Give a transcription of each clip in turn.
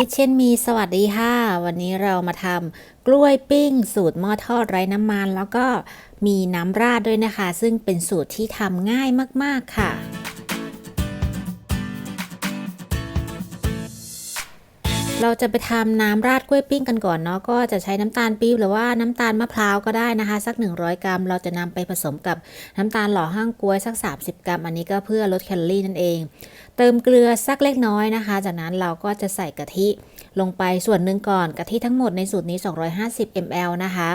คิดเช่นมีสวัสดีค่ะ วันนี้เรามาทำกล้วยปิ้ง สูตรหม้อทอดไร้น้ำมัน แล้วก็มีน้ำราดด้วยนะคะ ซึ่งเป็นสูตรที่ทำง่ายมาก ๆ ค่ะ เราจะไปทำน้ำราดกล้วยปิ้งกันก่อนเนาะก็จะใช้น้ำตาลปี๊บหรือว่าน้ำตาลมะพร้าวก็ได้นะคะ สัก 100 กรัม เราจะนำไปผสมกับน้ำตาลหล่อห้างกล้วยสัก 30 กรัม อันนี้ก็เพื่อลดแคลอรี่นั่นเอง เติมเกลือสักเล็กน้อยนะคะ จากนั้นเราก็จะใส่กะทิลงไปส่วนหนึ่งก่อนกะทิทั้งหมดในสูตรนี้ 250 ml นะคะ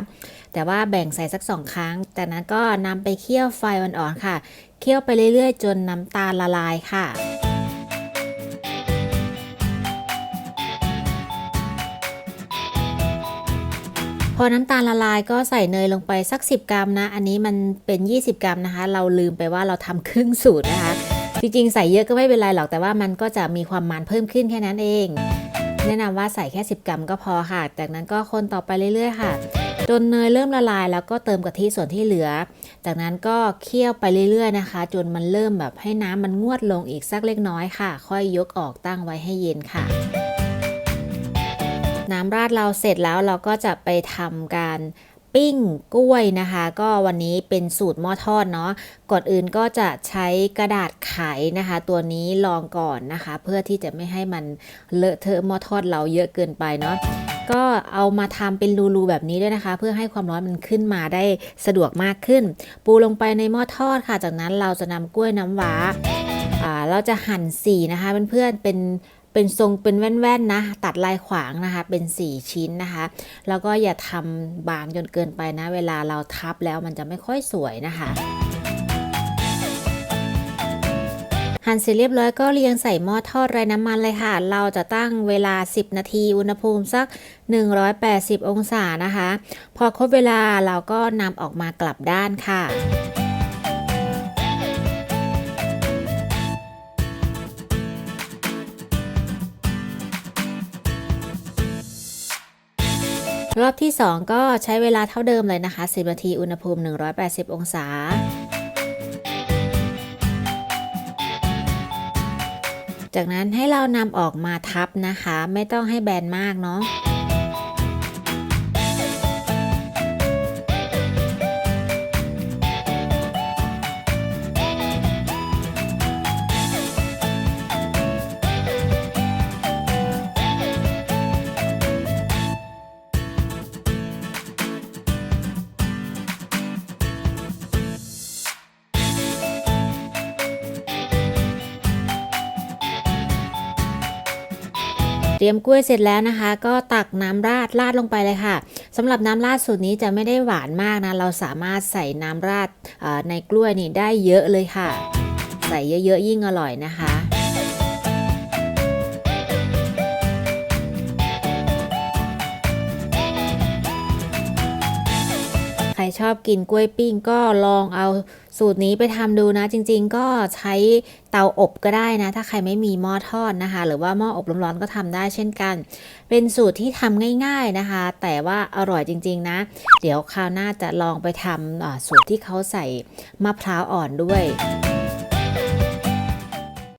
แต่ว่าแบ่งใส่สักสองครั้ง จากนั้นก็นำไปเคี่ยวไฟอ่อนๆค่ะ เคี่ยวไปเรื่อยๆ จนน้ำตาลละลายค่ะ พอน้ำตาลละลายก็ใส่เนยลงไปสัก 10 กรัมนะ อันนี้มันเป็น 20 กรัมนะคะ เราลืมไปว่าเราทำครึ่งสูตรนะคะ จริงๆ ใส่เยอะก็ไม่เป็นไรหรอก แต่ว่ามันก็จะมีความมันเพิ่มขึ้นแค่นั้นเอง แนะนำว่าใส่แค่ 10 กรัมก็พอค่ะ จากนั้นก็คนต่อไปเรื่อยๆ ค่ะ จนเนยเริ่มละลายแล้วก็เติมกะทิส่วนที่เหลือ จากนั้นก็เคี่ยวไปเรื่อยๆ นะคะ จนมันเริ่มแบบให้น้ำมันงวดลงอีกสักเล็กน้อยค่ะ ค่อยยกออกตั้งไว้ให้เย็นค่ะ น้ำราดเราเสร็จแล้วเราก็จะไปทำการปิ้งกล้วยนะคะ ก็วันนี้เป็นสูตรหม้อทอดเนาะก่อนอื่นก็จะใช้กระดาษไขนะคะ ตัวนี้ลองก่อนนะคะ เพื่อที่จะไม่ให้มันเลอะเทอะหม้อทอดเราเยอะเกินไปเนาะก็เอามาทำเป็นรูๆแบบนี้ด้วยนะคะ เพื่อให้ความร้อนมันขึ้นมาได้สะดวกมากขึ้น ปูลงไปในหม้อทอดค่ะ จากนั้นเราจะนำกล้วยน้ำว้าอ่าเราจะหั่นสีนะคะเพื่อนๆเป็น เป็นทรงเป็นแว่นๆนะ ตัดลายขวางนะคะ เป็น 4 ชิ้นนะคะ แล้วก็อย่าทำบางจนเกินไปนะ เวลาเราทับแล้วมันจะไม่ค่อยสวยนะคะหั่นเสร็จเรียบร้อยก็เรียงใส่หม้อทอดไร้น้ำมันเลยค่ะ เราจะตั้งเวลา 10 นาที อุณหภูมิสัก 180 องศานะคะ พอครบเวลาเราก็นำออกมากลับด้านค่ะ รอบที่ 2 ก็ใช้เวลาเท่าเดิมเลยนะคะ 10 นาที อุณหภูมิ 180 องศาจากนั้นให้เรานำออกมาทับนะคะ ไม่ต้องให้แบนมากเนาะ รียมกล้วยเสร็จแล้วนะคะ ก็ตักน้ำราดราดลงไปเลยค่ะสำหรับน้ำราดสูตรนี้จะไม่ได้หวานมากนะ เราสามารถใส่น้ำราดในกล้วยนี่ได้เยอะเลยค่ะ ใส่เยอะๆยิ่งอร่อยนะคะ ชอบกินกล้วยปิ้งก็ลองเอาสูตรนี้ไปทำดูนะ จริง ๆ ก็ใช้เตาอบก็ได้นะ ถ้าใครไม่มีหม้อทอดนะคะ หรือว่าหม้ออบร้อนๆก็ทำได้เช่นกัน เป็นสูตรที่ทำง่าย ๆนะคะ แต่ว่าอร่อยจริง ๆ นะ เดี๋ยวคราวหน้าจะลองไปทำสูตรที่เขาใส่มะพร้าวอ่อนด้วย